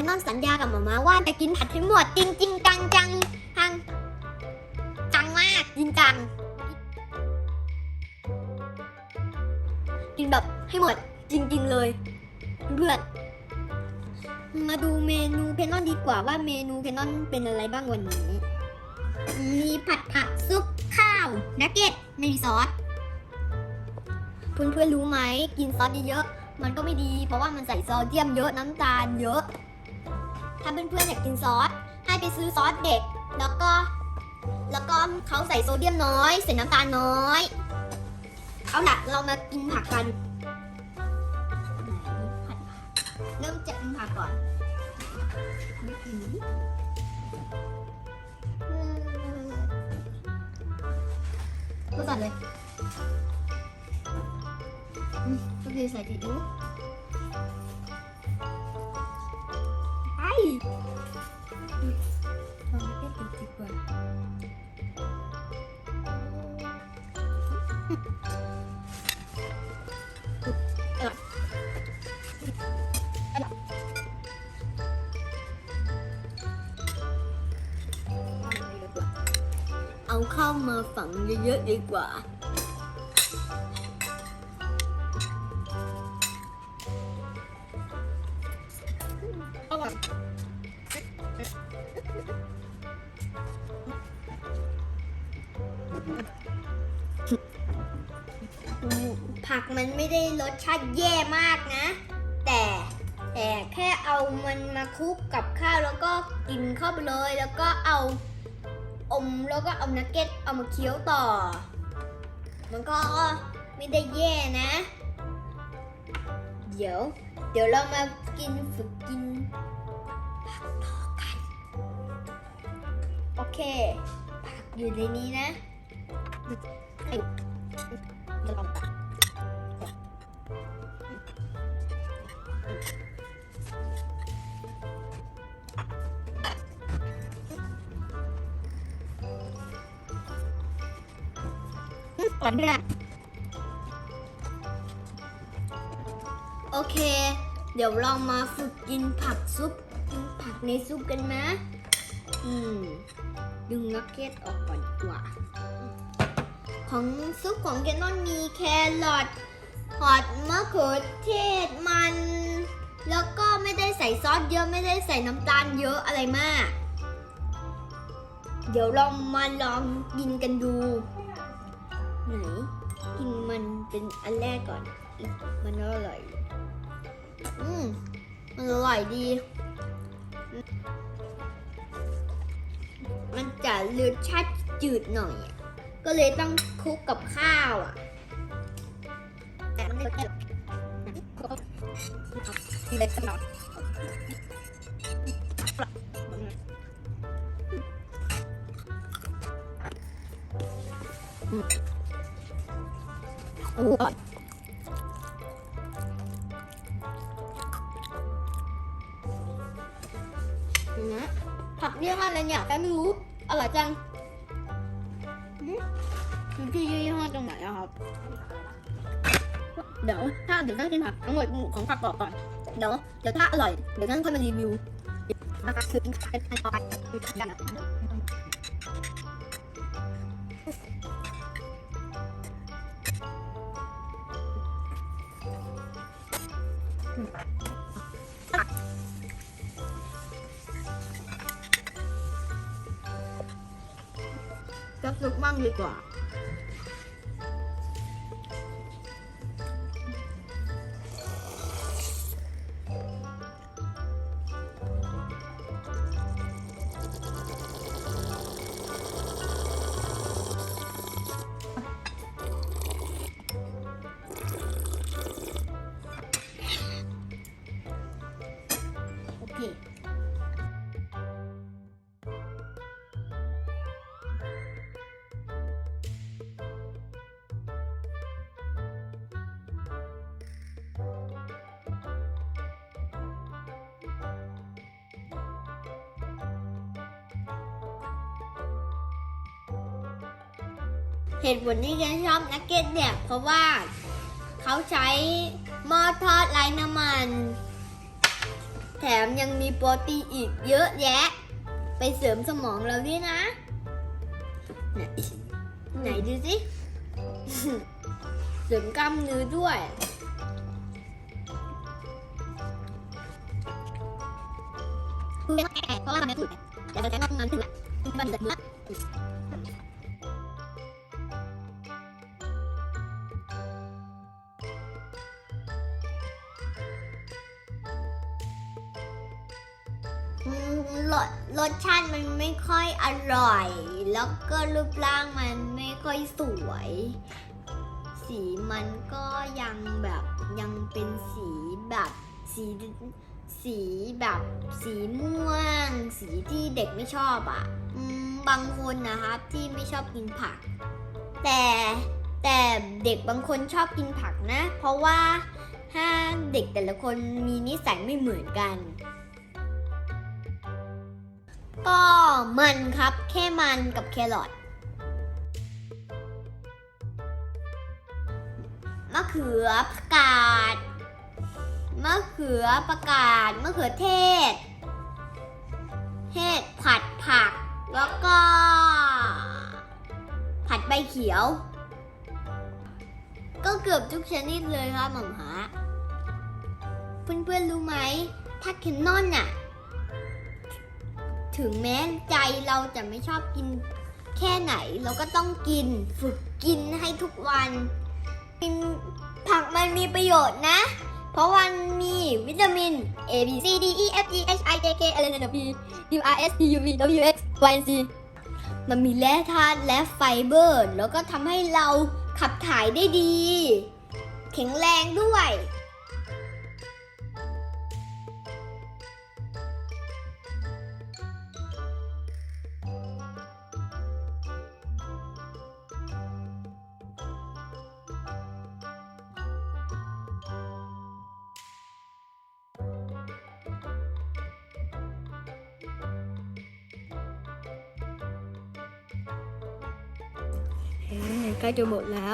คนนอนสัญญากับหมามาว่าจะกินผัดให้หมดจริงจริงจังจังจังจังมากจริงจัง กินแบบให้หมดจริงๆเลยเพื่อนมาดูเมนูเพนนอนดีกว่าว่าเมนูเพนนอนเป็นอะไรบ้างวันนี้ มีผัดผักซุปข้าวนักเก็ตไม่มีซอสเพื่อนๆรู้ไหมกินซอสเยอะๆมันก็ไม่ดี เพราะว่ามันใส่โซเดียมเยอะน้ำตาลเยอะ ถ้าเพื่อนๆอยากกินซอส ให้ไปซื้อซอสเด็ก แล้วก็ แล้วก็เขาใส่โซเดียมน้อย ใส่น้ำตาลน้อย เอาล่ะเรามากินผักกัน เริ่มจากกินผักก่อนไม่กินอืมก็สั่นเลยก็คือใส่ซีอิ๊วไปลองเล่นอีกดี กว่าเอาเข้า ผักมันไม่ได้รสชาติแย่มากนะ แต่แต่แค่เอามันมาคลุกกับข้าวแล้วก็กินเข้าไปเลย แล้วก็เอาอมแล้วก็เอานักเก็ตเอามาเคี้ยวต่อ มันก็ไม่ได้แย่นะ เดี๋ยว เดี๋ยวเรามากินฝึกกินผักต่อกัน โอเคผักอยู่ในนี้นะ เอ้ยเดี๋ยวลองตักก่อนด้วยโอเค เดี๋ยวเรามาฝึกกินผักซุปกินผักในซุปกันนะอืม ดึงนักเก็ตออกก่อนดีกว่า ของซุปของแกนอนมีแครอทหอดมะเขือเทศมัน แล้วก็ไม่ได้ใส่ซอสเยอะไม่ได้ใส่น้ำตาลเยอะอะไรมาก เดี๋ยวเรามาลองกินกันดู ไหนกินมันเป็นอันแรกก่อนอืมมันอร่อย อืมมันอร่อยดี มันจะรสชาติจืดหน่อย ก็เลยต้องคลุกกับข้าวอะ แต่มันไม่รสชาติดีเลยตลอ ดโอ้ยนะผักเรียกว่าอะไรเนี่ยแกไม่รู้ อร่อยจังมันคือยี่ห้อตรงไหนอะครับ เดี๋ยวถ้าเดี๋ยวนั่งกินผักทั้งหมดของผักกรอบก่อน เดี๋ยวเดี๋ยวถ้าอร่อย เดี๋ยวนั่นค่อยมารีวิวนะคะคือเป็นเป็นต่อไปคือกันอะก็ซุกบ้างดีกว่า เหตุผลที่ฉันชอบนักเก็ตเนี่ยเพราะว่าเขาใช้หม้อทอดไร้น้ำมัน แถมยังมีโปรตีนอีกเยอะแยะ ไปเสริมสมองเราด้วยนะ ไหนดูสิ เสริมกล้ามเนื้อด้วย คือแค่เพราะว่าทำไม่ถูกแต่จะใช้งานถึงมันเนื้อ รสรสชาติมันไม่ค่อยอร่อย แล้วก็รูปร่างมันไม่ค่อยสวย สีมันก็ยังแบบยังเป็นสีแบบสีสีแบบสีม่วง สีที่เด็กไม่ชอบอะ่ะบางคนนะครับที่ไม่ชอบกินผัก แต่แต่เด็กบางคนชอบกินผักนะ เพราะว่าถ้าเด็กแต่ละคนมีนิสัยไม่เหมือนกัน ก็มันครับ แค่มันกับแครอทมะเขือผักกาดมะเขือประกาศมะเขือเทศ เทศผัดผัก แล้วก็ ผัดใบเขียว ก็เกือบทุกชนิดเลยครับหม่อมหาเพื่อนๆรู้ไหมถ้าเคนนอนน่ะ ถึงแม้ใจเราจะไม่ชอบกินแค่ไหน เราก็ต้องกินฝึกกินให้ทุกวันกินผักมันมีประโยชน์นะ เพราะมันมีวิตามิน A B C D E F G H I J K L M N O P U R S T U V W X Y Z มันมีแร่ธาตุและไฟเบอร์ แล้วก็ทำให้เราขับถ่ายได้ดี แข็งแรงด้วย เฮ้ยใกล้จะหมดแล้